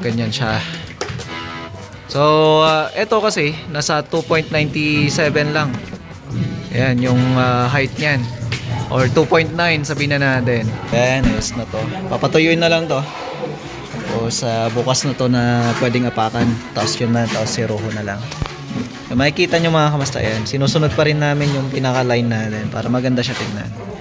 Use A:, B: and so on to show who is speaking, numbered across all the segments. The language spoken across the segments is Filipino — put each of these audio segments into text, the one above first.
A: Ganyan siya. So, uh, ito kasi, nasa 2.97 lang. Ayan, yung uh, height niyan. Or 2.9 sabihin na natin. Ayan, ayos na to. Papatuyuin na lang to. Tapos uh, bukas na to na pwedeng apakan. Tapos yun na, tapos siruho na lang. So, makikita nyo mga kamasta yan. Sinusunod pa rin namin yung pinaka-line natin para maganda siya tingnan.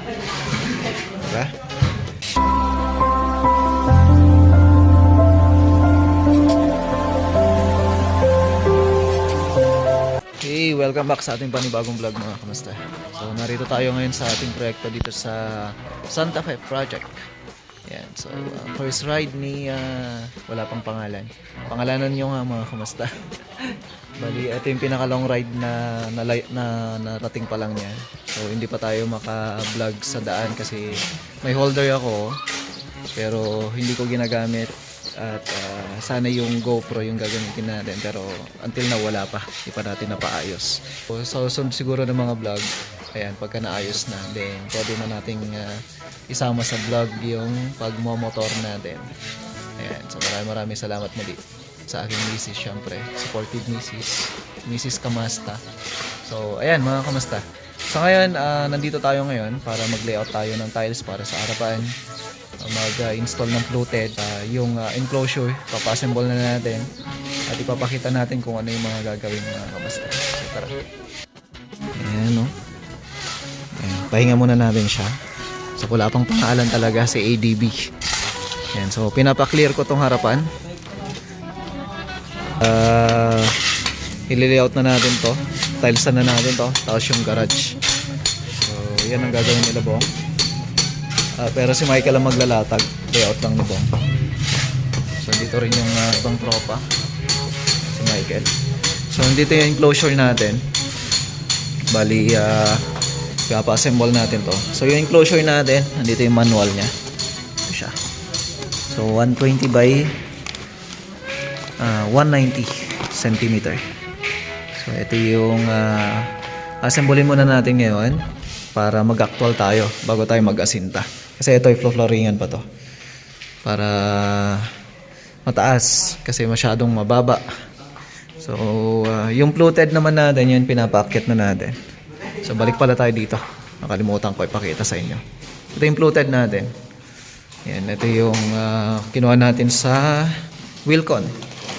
A: Welcome back sa ating panibagong vlog mga kamasta. So, narito tayo ngayon sa ating proyekto dito sa Santa Fe Project. Yan. So, uh, first ride ni uh, wala pang pangalan. Pangalanan nyo nga mga kamasta. Bali, ito yung pinaka long ride na, na, na narating pa lang niya. So, hindi pa tayo maka-vlog sa daan kasi may holder ako pero hindi ko ginagamit at ah, sana yung GoPro yung gagamitin natin pero until na wala pa. Hindi pa natin napaayos. So, so sunod siguro ng mga vlog ayan pagka naayos na then pwede na nating ah, isama sa vlog yung pagmomotor natin. Ayan so maraming maraming salamat muli sa aking misis syempre. Supportive misis misis Kamasta. So ayan mga kamasta. So ngayon ah, nandito tayo ngayon para mag-layout tayo ng tiles para sa harapan mag-install ng fluted uh, yung uh, enclosure papa-assemble na natin at ipapakita natin kung ano yung mga gagawin mga kamasta so tara. Ayan no ayan, pahinga muna natin siya. So wala pang pangalan talaga si ADB ayan so pinapa-clear ko tong harapan. Uh, i-layout na natin to. Tiles na natin to tapos yung garage. So yan ang gagawin nila bong Ah, pero si Michael ang maglalatag. Layout lang ni Bong. So, dito rin yung uh, ibang tropa. Si Michael. So, dito yung enclosure natin. Bali, uh, kapa-assemble natin to. So, yung enclosure natin, nandito yung manual niya. Ito siya. So, 120 by uh, 190 centimeter. So, ito yung uh, assemblein muna natin ngayon para mag-actual tayo bago tayo mag-asinta. Kasi ito ay flooringan pa to. Para mataas kasi masyadong mababa. So, uh, yung fluted naman natin, yun pinapaakyat na natin. So, balik pala tayo dito. Nakalimutan ko ipakita sa inyo. Ito yung fluted natin. Yan, ito yung uh, kinuha natin sa Wilcon.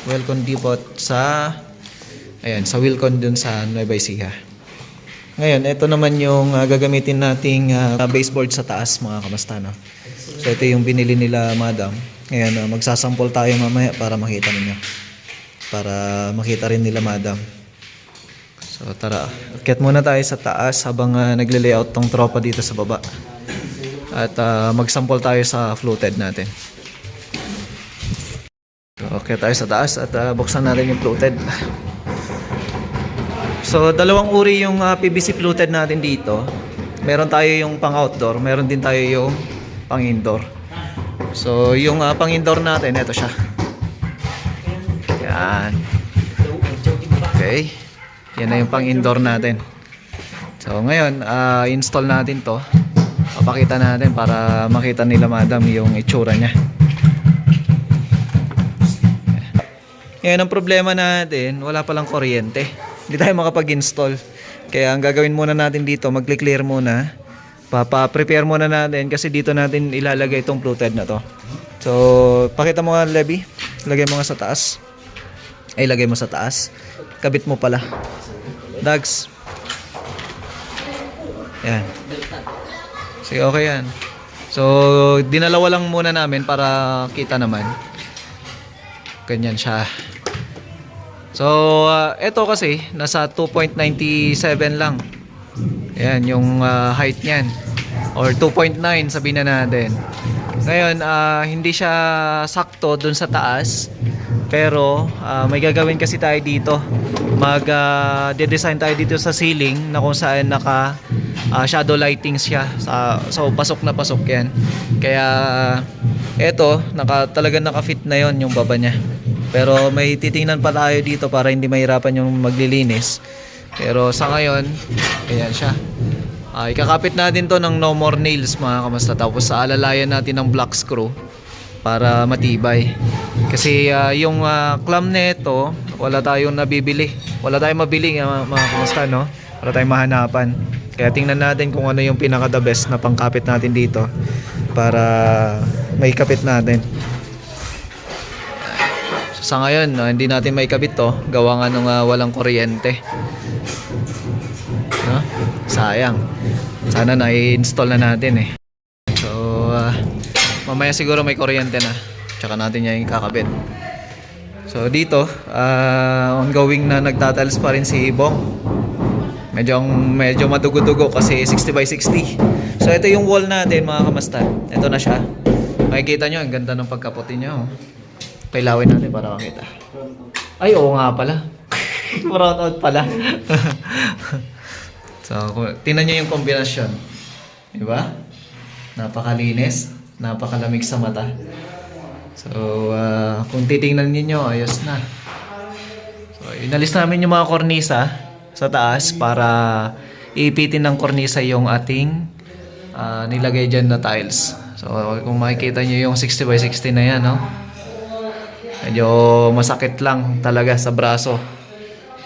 A: Wilcon Depot sa ayan, sa Wilcon dun sa Nueva Ecija. Ngayon, ito naman yung uh, gagamitin nating uh, baseboard sa taas mga kamasta. No? So ito yung binili nila madam. Ngayon, uh, magsasample tayo mamaya para makita ninyo. Para makita rin nila madam. So tara, akyat muna tayo sa taas habang uh, nagle-layout tong tropa dito sa baba. At uh, magsample tayo sa fluted natin. So, akyat tayo sa taas at uh, buksan natin yung fluted. So, dalawang uri yung uh, PVC fluted natin dito. Meron tayo yung pang outdoor, meron din tayo yung pang indoor. So, yung uh, pang indoor natin, ito siya. Yan. Okay. Yan na yung pang indoor natin. So, ngayon, uh, install natin to. Papakita natin para makita nila madam yung itsura niya. Ngayon, ang problema natin, wala palang kuryente hindi tayo makapag-install. Kaya ang gagawin muna natin dito, magkli-clear muna. Papa-prepare muna natin kasi dito natin ilalagay itong fluted na to. So, pakita mo nga, Levi. Lagay mo nga sa taas. Ay, lagay mo sa taas. Kabit mo pala. Dags. Yan. Sige, okay yan. So, dinalawa lang muna namin para kita naman. Ganyan siya. So, uh, ito kasi, nasa 2.97 lang. Ayan, yung uh, height niyan. Or 2.9 sabihin na natin. Ngayon, uh, hindi siya sakto dun sa taas. Pero, uh, may gagawin kasi tayo dito. Mag-design uh, tayo dito sa ceiling na kung saan naka uh, shadow lighting siya. Sa, so, pasok na pasok yan. Kaya, ito, naka, talagang naka-fit na yon yung baba niya. Pero may titingnan pa tayo dito para hindi mahirapan yung maglilinis. Pero sa ngayon, ayan siya. Uh, ikakapit natin to ng no more nails mga kamasta. Tapos sa alalayan natin ng black screw. para matibay. Kasi ah, yung uh, clam nito, wala tayong nabibili. Wala tayong mabili uh, mga kumusta no? Wala tayong mahanapan. Kaya tingnan natin kung ano yung pinaka the best na pangkapit natin dito para may kapit natin. Sa ngayon, no, hindi natin may kabit to. Gawa nga nung ah, walang kuryente. No? Sayang. Sana na-install na natin eh. So, ah, mamaya siguro may kuryente na. Tsaka natin yan kakabit. So, dito, ah, ongoing na nagtatiles pa rin si Ibong. Medyo, medyo madugo-dugo kasi 60 by 60. So, ito yung wall natin mga kamastan. Ito na siya. Makikita nyo, ang ganda ng pagkaputi niya. Oh. Pailawin natin para makita. Ay, oo nga pala. Brown out pala. so, tingnan nyo yung kombinasyon. Diba? Napakalinis. Napakalamig sa mata. So, ah, kung titingnan niyo ayos na. So, inalis namin yung mga kornisa sa taas para ipitin ng kornisa yung ating ah, nilagay dyan na tiles. So, kung makikita nyo yung 60 by 60 na yan, no? Medyo masakit lang talaga sa braso.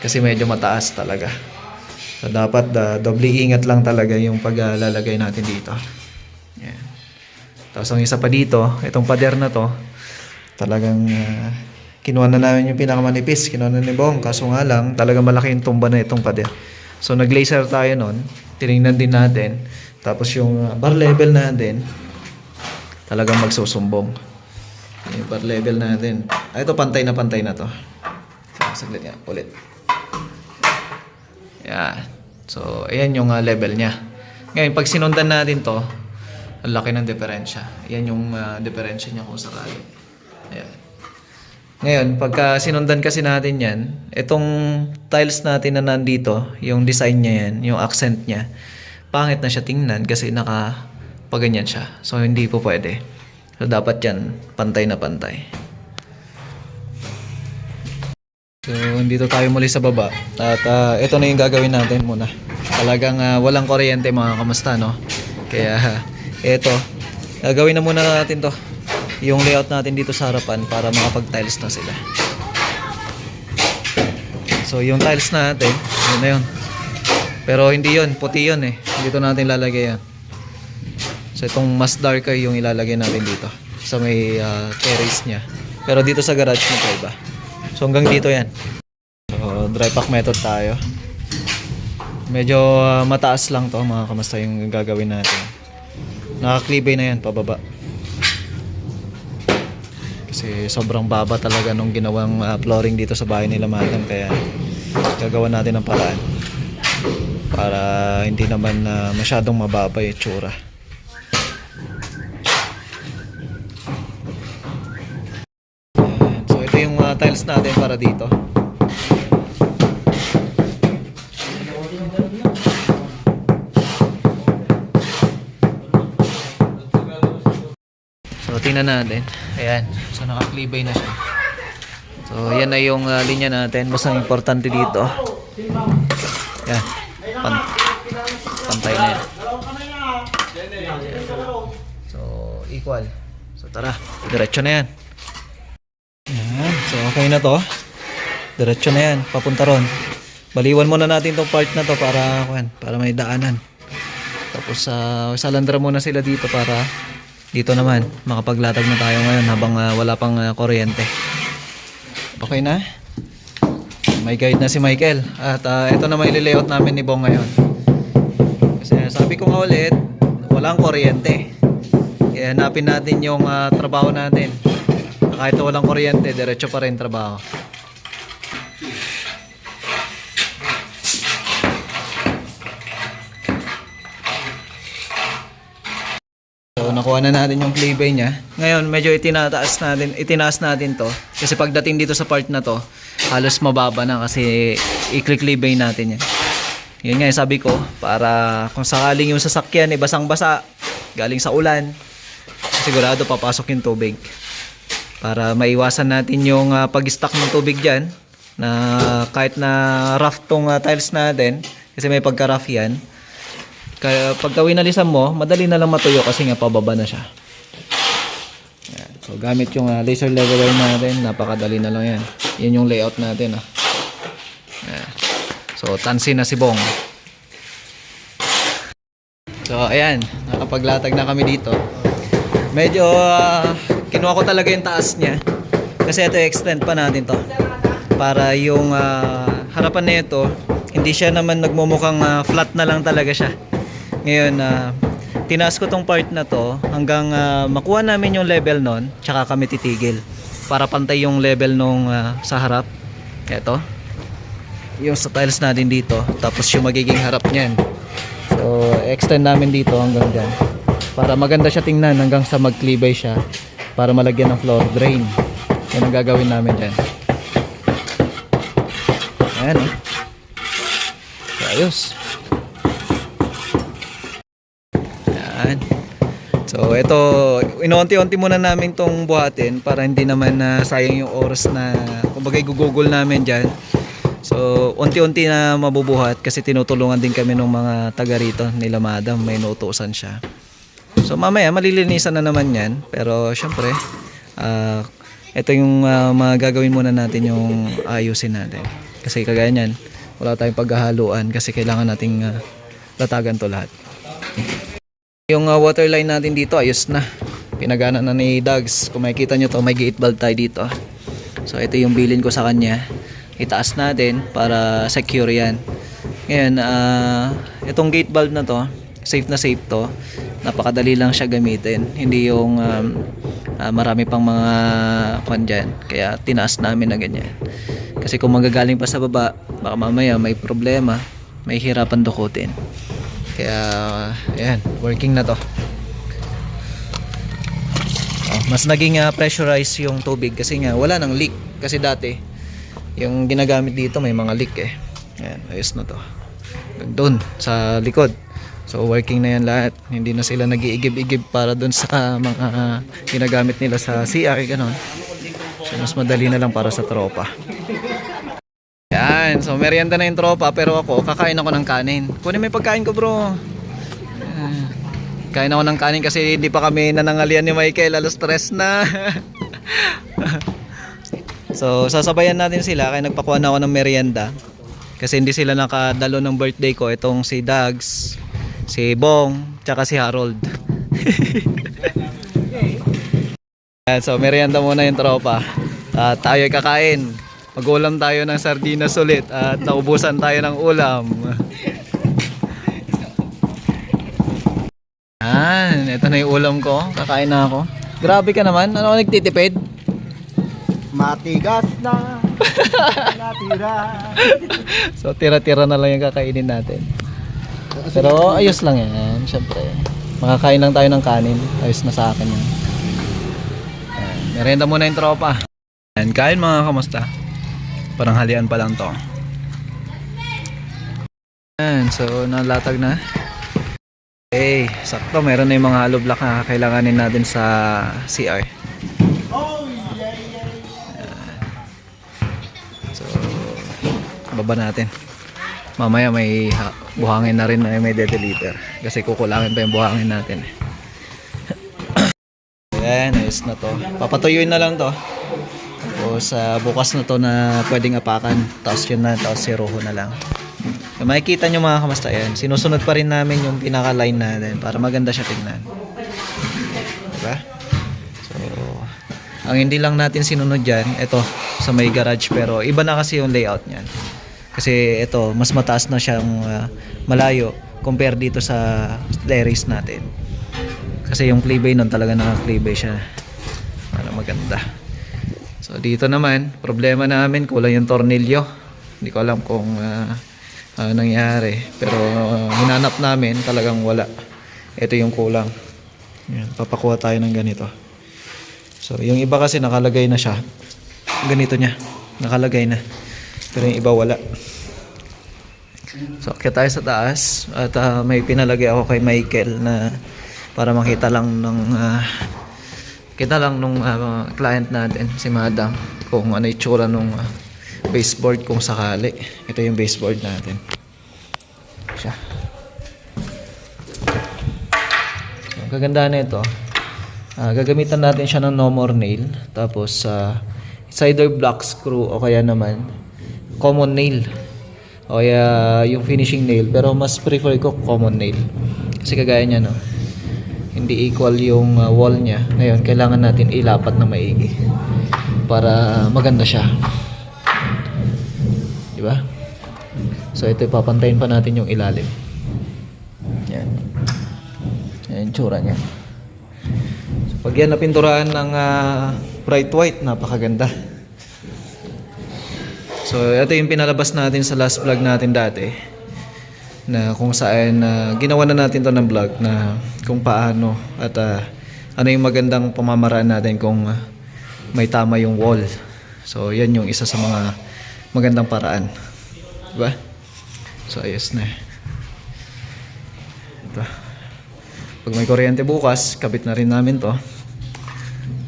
A: Kasi medyo mataas talaga. So, dapat ah, doble ingat lang talaga yung paglalagay natin dito. Yan. Tapos ang isa pa dito, itong pader na to, talagang ah, kinuha na namin yung pinakamanipis, kinuha na ni Bong. Kaso nga lang, talagang malaki yung tumba na itong pader. So nag-laser tayo nun, tinignan din natin. Tapos yung bar level natin, talagang magsusumbong. Bar level natin. Ah, ito pantay na pantay na to. So, saglit nga, ulit. Yan. So, ayan yung ah, level niya. Ngayon, pag sinundan natin to, ang laki ng diferensya. Yan yung ah, diferensya niya kung sakali. Ayan. Ngayon, pagka sinundan kasi natin yan, itong tiles natin na nandito, yung design niya yan, yung accent niya, pangit na siya tingnan kasi naka paganyan siya. So, hindi po pwede. So, dapat yan, pantay na pantay. So, dito tayo muli sa baba. At ah, ito na yung gagawin natin muna. Talagang ah, walang kuryente mga kamusta, no? Kaya, ito. Gagawin na muna natin to. Yung layout natin dito sa harapan para makapag-tiles na sila. So, yung tiles natin, yun na yun. Pero hindi yun, puti yun eh. Dito natin lalagay yan. So, itong mas darker yung ilalagay natin dito. Sa may ah, terrace niya. Pero dito sa garage na iba. So, hanggang dito yan. So, dry pack method tayo. Medyo ah, mataas lang to mga kamusta yung gagawin natin. Nakaklibay na yan pababa. Kasi sobrang baba talaga nung ginawang ah, flooring dito sa bahay nila madam kaya gagawa natin ng paraan para hindi naman na masyadong mababa yung tsura. Ayan. So ito yung ah, tiles natin para dito. So tingnan natin. Ayan. So nakaklibay na siya. So yan na yung ah, linya natin. Ang importante dito. Yan. Pan pantay na yan. So equal. So tara. Diretso na yan. So okay na to. Diretso na yan. Papunta ron. Baliwan muna natin tong part na to para kuan, para may daanan. Tapos sa salandra muna sila dito para dito naman makapaglatag na tayo ngayon habang ah, wala pang ah, kuryente. Okay na? May guide na si Michael at ah, ito na may layout namin ni Bong ngayon. Kasi sabi ko nga ulit, walang kuryente. Kaya hanapin natin yung ah, trabaho natin. Kahit walang kuryente, diretso pa rin trabaho. So, nakuha na natin yung playbay niya. Ngayon, medyo itinataas natin, itinaas natin to. Kasi pagdating dito sa part na to, halos mababa na kasi i-claybay natin yan. Yun nga, yung sabi ko, para kung sakaling yung sasakyan, eh, basang-basa, galing sa ulan, sigurado papasok yung tubig. Para maiwasan natin yung ah, pag-stack ng tubig dyan, na kahit na rough tong ah, tiles natin, kasi may pagka-rough yan, kaya pagka winalisan mo, madali na lang matuyo kasi nga pababa na siya. Yan. So gamit yung ah, laser leveler natin, napakadali na lang yan. Yan yung layout natin ah. Ayan. So tansin na si Bong. So ayan, nakapaglatag na kami dito. Medyo ah, kinuha ko talaga yung taas niya. Kasi ito extend pa natin to. Para yung ah, harapan nito, hindi siya naman nagmumukhang ah, flat na lang talaga siya. Ngayon, uh, tinaas ko tong part na to hanggang ah, makuha namin yung level nun, tsaka kami titigil. Para pantay yung level nung ah, sa harap. Ito. Yung sa tiles natin dito. Tapos yung magiging harap niyan. So, extend namin dito hanggang dyan. Para maganda siya tingnan hanggang sa magklibay siya. Para malagyan ng floor drain. Yan ang gagawin namin dyan. Ayan. So, ayos. Yan. So, ito, inunti-unti muna namin tong buhatin para hindi naman na sayang yung oras na kumbaga google namin dyan. So, unti-unti na mabubuhat kasi tinutulungan din kami ng mga taga rito nila madam, may inuutosan siya. So, mamaya malilinisan na naman yan. Pero, syempre, ah, ito yung ah, mga gagawin muna natin yung ayusin natin. Kasi kagaya niyan, wala tayong paghahaluan kasi kailangan nating ah, latagan to lahat. Yung uh, water line natin dito ayos na. Pinagana na ni Dags. Kung makikita nyo to, may gate valve tayo dito. So ito yung bilin ko sa kanya. Itaas natin para secure yan. Ngayon, ah, itong gate valve na to, safe na safe to. Napakadali lang siya gamitin. Hindi yung um, ah, marami pang mga kwan dyan. Kaya tinaas namin na ganyan. Kasi kung magagaling pa sa baba, baka mamaya may problema. May hirapan dukutin. Kaya, ayan, working na to. Oh, mas naging ah, pressurized yung tubig kasi nga wala nang leak. Kasi dati, yung ginagamit dito may mga leak eh. Ayan, ayos na to. Doon, sa likod. So working na yan lahat. Hindi na sila nag-iigib-igib para doon sa mga ginagamit nila sa CR, ganon. So mas madali na lang para sa tropa. Yan, so merienda na yung tropa pero ako kakain ako ng kanin. Kunin yung pagkain ko bro. Ah, Kain ako ng kanin kasi hindi pa kami nanangalian ni Michael, alas stress na. so sasabayan natin sila kaya nagpakuha na ako ng merienda. Kasi hindi sila nakadalo ng birthday ko itong si Dags, si Bong, tsaka si Harold. Yan, so merienda muna yung tropa. At tayo ay kakain. Mag-ulam tayo ng sardinas ulit at naubusan tayo ng ulam. Yan, ito na yung ulam ko. Kakain na ako. Grabe ka naman. Ano ka nagtitipid?
B: Matigas na natira.
A: So tira-tira na lang yung kakainin natin. Pero ayos lang yan, syempre. Makakain lang tayo ng kanin. Ayos na sa akin yan. Yan. Merenda muna yung tropa. Yan, kain mga kamusta. Parang halian pa lang to. Yan, so nalatag na. Okay, sakto. Meron na yung mga hollow block na kailanganin natin sa CR.
B: Yeah.
A: So, baba natin. Mamaya may ha- buhangin na rin na may deliver. Kasi kukulangin pa yung buhangin natin. Ayan, ayos na to. Papatuyuin na lang to. Tapos ah, bukas na to na pwedeng apakan. Tapos yun na, tapos si Rojo na lang. So, makikita nyo mga kamasta yan. Sinusunod pa rin namin yung pinaka-line natin para maganda siya tingnan. Diba? So, ang hindi lang natin sinunod dyan, ito, sa may garage. Pero iba na kasi yung layout niyan. Kasi ito, mas mataas na siyang ah, malayo compare dito sa terrace natin. Kasi yung playbay nun talaga naka-playbay siya. Para maganda. So dito naman, problema namin, kulang yung tornilyo. Hindi ko alam kung ah, ano nangyari. Pero ah, hinanap namin, talagang wala. Ito yung kulang. Yan, papakuha tayo ng ganito. So yung iba kasi nakalagay na siya. Ganito niya. Nakalagay na. Pero yung iba wala. So, kaya tayo sa taas at ah, may pinalagay ako kay Michael na para makita lang ng ah, kita lang nung ah, client natin si Madam kung ano itsura nung ah, baseboard kung sakali. Ito yung baseboard natin. Siya. So, ang kagandahan nito, Ah, gagamitan natin siya ng no more nail. Tapos, it's either block screw o kaya naman common nail. O kaya yung finishing nail. Pero mas prefer ko common nail. Kasi kagaya niya, no? Hindi equal yung ah, wall niya. Ngayon, kailangan natin ilapat na maigi. Para maganda siya. Di ba? So, ito papantayin pa natin yung ilalim. Yan. Yan tsura niya. So, pag yan napinturahan ng ah, bright white, napakaganda. So, ito yung pinalabas natin sa last vlog natin dati. Na kung saan ah, ginawa na natin to ng vlog na kung paano at ah, ano yung magandang pamamaraan natin kung ah, may tama yung wall. So, yan yung isa sa mga magandang paraan. Diba? So, ayos na. Ito. Pag may kuryente bukas, kabit na rin namin to.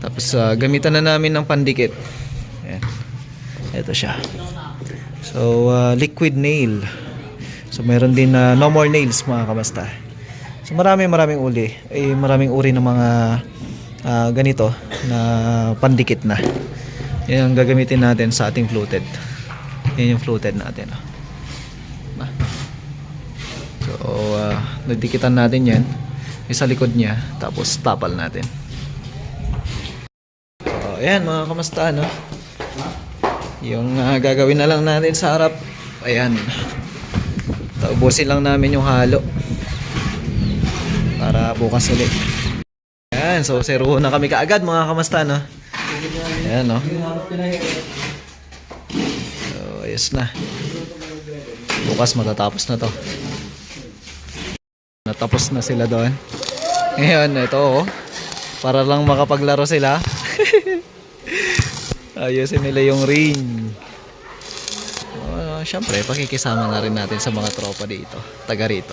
A: Tapos, ah, gamitan na namin ng pandikit. Ayan. Ito siya. So, ah, liquid nail. So, meron din na no more nails mga kamasta. So, marami maraming uli. Eh, maraming uri ng mga ah, ganito na pandikit na. Yan ang gagamitin natin sa ating fluted. Yan yung fluted natin. oh. So, ah, nagdikitan natin yan. Isa likod niya. Tapos, tapal natin. So, ayan mga kamasta, no? Yung ah, gagawin na lang natin sa harap. Ayan. Taubusin lang namin yung halo. Para bukas ulit. Ayan, so zero na kami kaagad mga kamasta, no? Ayan, no? So, ayos na. Bukas matatapos na to. Natapos na sila doon. Ngayon, ito oh. Para lang makapaglaro sila. Ayusin nila yung ring. Uh, Siyempre, pakikisama na rin natin sa mga tropa dito. Taga rito.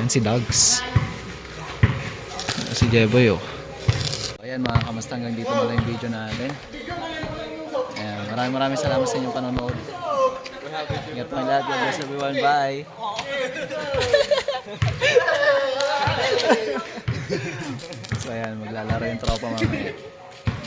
A: Yan si Dogs. Si Jeboy oh. Ayan mga kamasta hanggang dito na yung video natin. Ayan, maraming maraming salamat sa inyong panonood. Ingat my love. God bless everyone. Bye. so ayan, maglalaro yung tropa mamaya.